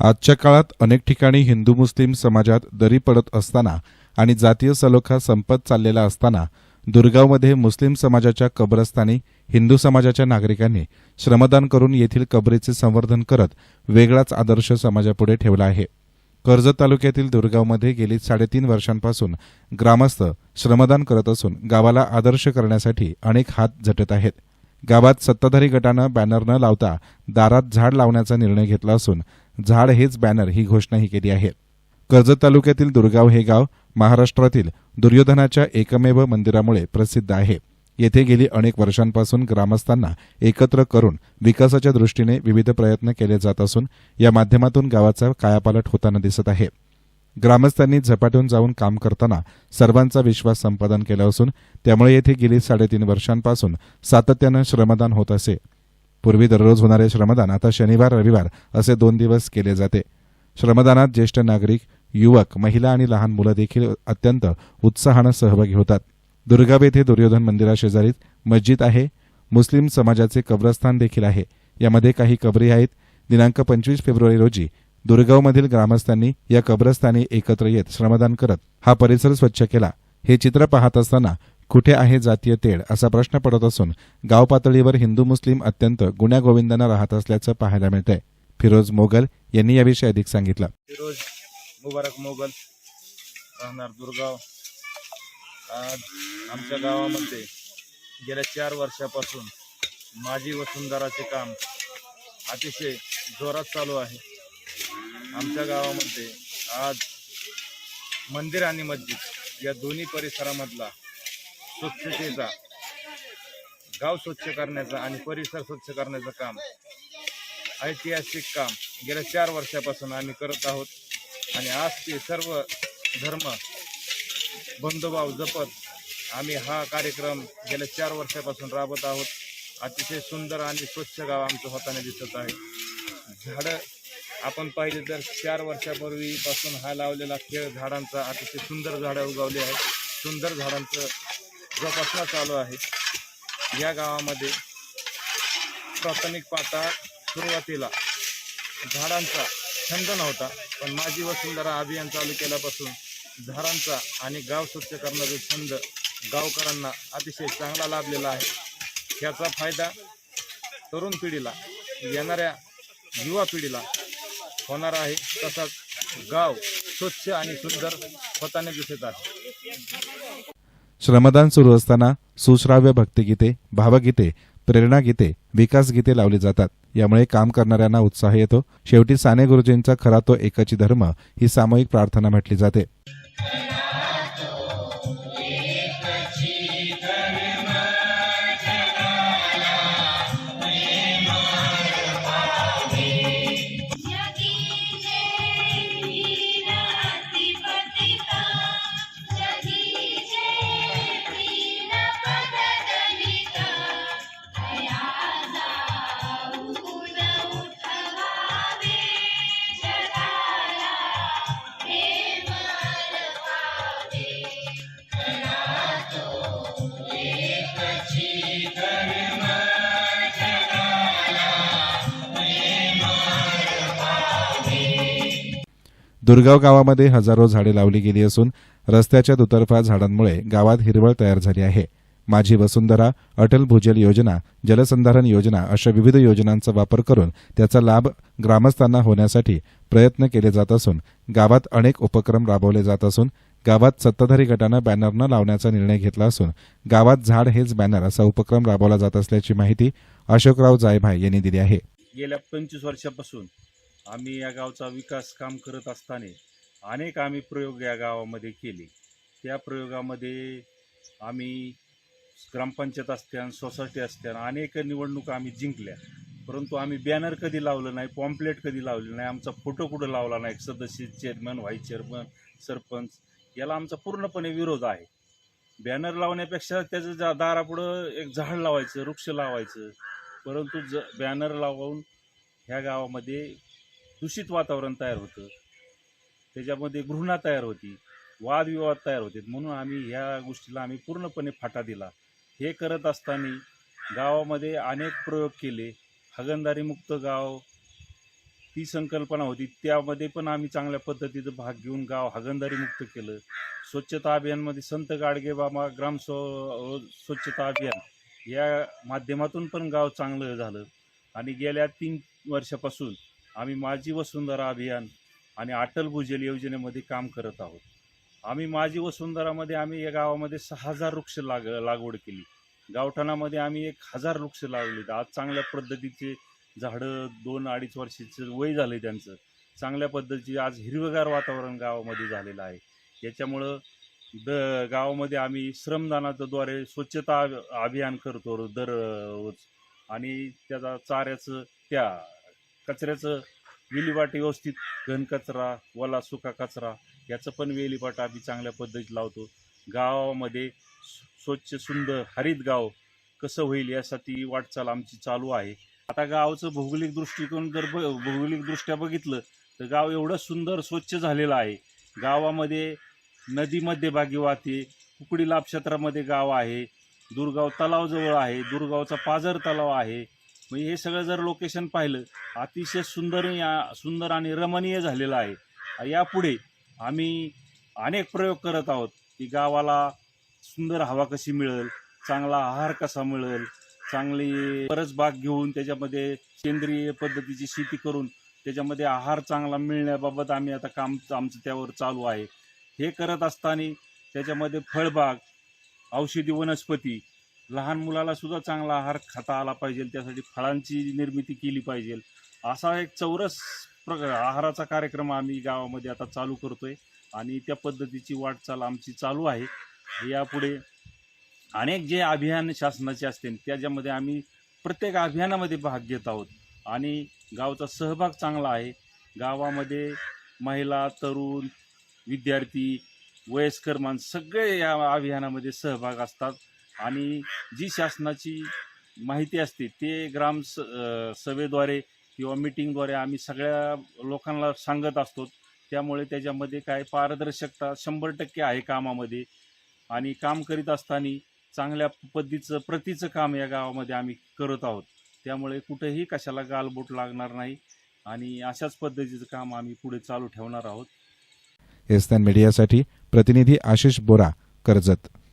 आजच्या काळात अनेक ठिकाणी हिंदू मुस्लिम समाजात दरी पडत असताना आणि जातीय सलोखा संपत चाललेला असताना दुर्गावमध्ये मुस्लिम समाजाच्या कब्रस्थानी हिंदू समाजाच्या नागरिकांनी श्रमदान करून येथील कबरीचे संवर्धन करत वेगळाच आदर्श समाजापुढे ठेवला आहे. कर्जत तालुक्यातील दुर्गावमध्ये गेली साडेतीन वर्षांपासून ग्रामस्थ श्रमदान करत असून गावाला आदर्श करण्यासाठी अनेक हात झटत आहेत. गावात सत्ताधारी गटानं बॅनर न लावता दारात झाड लावण्याचा निर्णय घेतला असून झाड हेच बॅनर ही घोषणाही केली आहे. कर्जत तालुक्यातील दुर्गाव हे गाव महाराष्ट्रातील दुर्योधनाच्या एकमेव मंदिरामुळे प्रसिद्ध आहे. येथे गेली अनेक वर्षांपासून ग्रामस्थांना एकत्र करून विकासाच्या दृष्टीने विविध प्रयत्न केले जात असून या माध्यमातून गावाचा कायापालट होताना दिसत आहे. ग्रामस्थांनी झपाटून जाऊन काम करताना सर्वांचा विश्वास संपादन केला असून त्यामुळे येथे गेली साडेतीन वर्षांपासून सातत्यानं श्रमदान होत असे पूर्वी दररोज होणारे श्रमदान आता शनिवार रविवार असे दोन दिवस केले जाते. श्रमदानात ज्येष्ठ नागरिक युवक महिला आणि लहान मुलं देखील अत्यंत उत्साहानं सहभागी होतात. दुर्गाव येथे दुर्योधन मंदिराशेजारीच मस्जिद आहे. मुस्लिम समाजाचे कब्रस्थान देखील आहे. यामध्ये काही कबरी आहेत. दिनांक पंचवीस फेब्रुवारी रोजी दुर्गावमधील ग्रामस्थांनी या कब्रस्थानी एकत्र येत श्रमदान करत हा परिसर स्वच्छ केला. हे चित्र पाहत असताना कुठे आहे जातीय तेढ असा प्रश्न पडत असून गाव पातळीवर हिंदू मुस्लिम अत्यंत गुण्यागोविंदानं राहत असल्याचं पाहायला मिळतंय. फिरोज मोगल यांनी याविषयी अधिक सांगितलं. फिरोज मुबारक मोगल राहणार दुर्गाव. आज आमच्या गावामध्ये गेल्या चार वर्षापासून माझी वसुंधराचे काम अतिशय जोरात चालू आहे. आमच्या गावामध्ये आज मंदिर आणि मस्जिद या दोन्ही परिसरामधला स्वच्छतेचा गाव स्वच्छ करण्याचा आणि परिसर स्वच्छ करण्याचं काम ऐतिहासिक काम गेल्या चार वर्षापासून आम्ही करत आहोत. आणि आज ते सर्व धर्म बंधुभाव जपत आम्ही हा कार्यक्रम गेल्या चार वर्षापासून राबत आहोत. अतिशय सुंदर आणि स्वच्छ गाव आमचं होताना दिसत आहे. झाडं आपण पाहिले तर चार वर्षापूर्वीपासून हा लावलेला खेळ झाडांचा अतिशय सुंदर झाडं उगवली आहेत. सुंदर झाडांचं जोपासना चालू आहे. या गावामध्ये प्राथमिक पाता सुरुवातीला झाडांचा छंद नव्हता पण माझी वसुंधरा अभियान चालू केल्यापासून झाडांचा आणि गाव स्वच्छ करण्याचा छंद गावकऱ्यांना अतिशय चांगला लाभलेला आहे. ह्याचा फायदा तरुण पिढीला येणाऱ्या युवा पिढीला होणार आहे. तसाच गाव स्वच्छ आणि सुंदर होताना दिसत आहे. श्रमदान सुरू असताना सुश्राव्य भक्तिगीते भावगीते प्रेरणागीते विकासगीते लावली जातात. यामुळे काम करणाऱ्यांना उत्साह येतो. शेवटी साने गुरुजींचा खरा तो एकची धर्म ही सामूहिक प्रार्थना म्हटली जाते. दुर्गाव गावामध्ये हजारो झाडे लावली गेली असून रस्त्याच्या दुतर्फा झाडांमुळे गावात हिरवळ तयार झाली आहे. माझी वसुंधरा अटल भूजल योजना जलसंधारण योजना अशा विविध योजनांचा वापर करून त्याचा लाभ ग्रामस्थांना होण्यासाठी प्रयत्न केले जात असून गावात अनेक उपक्रम राबवले जात असून गावात सत्ताधारी गटानं बॅनर न लावण्याचा निर्णय घेतला असून गावात झाड हेच बॅनर असा उपक्रम राबवला जात असल्याची माहिती अशोकराव जायभाय यांनी दिली आहे. गेल्या पंचवीस वर्षापासून आम्ही या गावचा विकास काम करत असताना अनेक आम्ही प्रयोग या गावामध्ये केले. त्या प्रयोगामध्ये आम्ही ग्रामपंचायत असत्या सोसायटी असत्या अनेक निवडणुका आम्ही जिंकल्या. परंतु आम्ही बॅनर कधी लावलं नाही पॉम्पलेट कधी लावलं नाही आमचा फोटो कुठं लावला नाही सदस्य चेअरमन व्हाईस चेअरमन सरपंच याला आमचा पूर्णपणे विरोध आहे. बॅनर लावण्यापेक्षा त्याचं जा दारापुढं एक झाड लावायचं वृक्ष लावायचं. परंतु ज बॅनर लावून ह्या गावामध्ये दूषित वातावरण तयार होतं. त्याच्यामध्ये घृणा तयार होती. वादविवाद तयार होते. म्हणून आम्ही ह्या गोष्टीला आम्ही पूर्णपणे फाटा दिला. हे करत असताना गावामध्ये अनेक प्रयोग केले. हगणदारीमुक्त गाव ती संकल्पना होती. त्यामध्ये पण आम्ही चांगल्या पद्धतीचं भाग घेऊन गाव हगणदारीमुक्त केलं. स्वच्छता अभियानमध्ये संत गाडगे बाबा ग्राम स्व स्वच्छता अभियान या माध्यमातून पण गाव चांगलं झालं. आणि गेल्या तीन वर्षापासून आम्ही माझी वसुंधरा अभियान आणि अटल भूजल योजनेमध्ये काम करत आहोत. आम्ही माझी वसुंधरामध्ये आम्ही या गावामध्ये सहा हजार वृक्ष लाग लागवड केली. गावठाणामध्ये आम्ही एक हजार वृक्ष लावलेत. आज चांगल्या पद्धतीचे झाडं दोन अडीच वर्षाचं वय झालं त्यांचं. चांगल्या पद्धतीचे आज हिरवगार वातावरण गावामध्ये झालेलं आहे. याच्यामुळं द गावामध्ये आम्ही श्रमदानाच्याद्वारे स्वच्छता अभियान करतो दररोज. आणि त्याचा चाऱ्याचं त्या कचऱ्याचं विल्हेवाट व्यवस्थित घनकचरा वला सुका कचरा याचं पण विल्हेवाट आम्ही चांगल्या पद्धतीत लावतो. गावामध्ये स्वच्छ सुंदर हरित गाव कसं होईल यासाठी वाटचाल आमची चालू आहे. आता गावचं भौगोलिक दृष्टिकोन जर ब भौगोलिकदृष्ट्या बघितलं तर गाव एवढं सुंदर स्वच्छ झालेलं आहे. गावामध्ये नदी मध्यभागी वाहते कुकडी लाभक्षेत्रामध्ये गाव आहे दुर्गाव तलाव जवळ आहे दुर्गावचा पाझर तलाव आहे म्हणजे हे सगळं जर लोकेशन पाहिलं अतिशय सुंदर या- सुंदर आणि रमणीय झालेलं आहे. यापुढे आम्ही अनेक प्रयोग करत आहोत की गावाला सुंदर हवा कशी मिळेल चांगला आहार कसा मिळेल चांगली परस बाग घेऊन त्याच्यामध्ये सेंद्रिय पद्धतीची शेती करून त्याच्यामध्ये आहार चांगला मिळण्याबाबत आम्ही आता काम आमचं त्यावर चालू आहे. हे करत असताना त्याच्यामध्ये फळबाग औषधी वनस्पती लहान मुलाला सुद्धा चांगला आहार खाता आला पाहिजे त्यासाठी फळांची निर्मिती केली पाहिजे. असा एक चौरस प्र आहाराचा कार्यक्रम आम्ही गावामध्ये आता चालू करतोय आणि त्या पद्धतीची वाटचाल आमची चालू आहे. यापुढे अनेक जे अभियान शासनाचे असतील त्याच्यामध्ये आम्ही प्रत्येक अभियानामध्ये भाग घेत आहोत आणि गावचा सहभाग चांगला आहे. गावामध्ये महिला तरुण विद्यार्थी वयस्कर माणसं सगळे या अभियानामध्ये सहभाग असतात. आणि जी शासनाची माहिती असते ते ग्राम स सभेद्वारे किंवा मिटिंगद्वारे आम्ही सगळ्या लोकांना सांगत असतो. त्यामुळे त्याच्यामध्ये काय पारदर्शकता शंभर टक्के आहे कामामध्ये. आणि काम करीत असताना चांगल्या पद्धतीचं प्रतीचं काम या गावामध्ये आम्ही करत आहोत. त्यामुळे कुठेही कशाला गालबोट लागणार नाही आणि अशाच पद्धतीचं काम आम्ही पुढे चालू ठेवणार आहोत. एस्तान मीडियासाठी प्रतिनिधी आशिष बोरा कर्जत.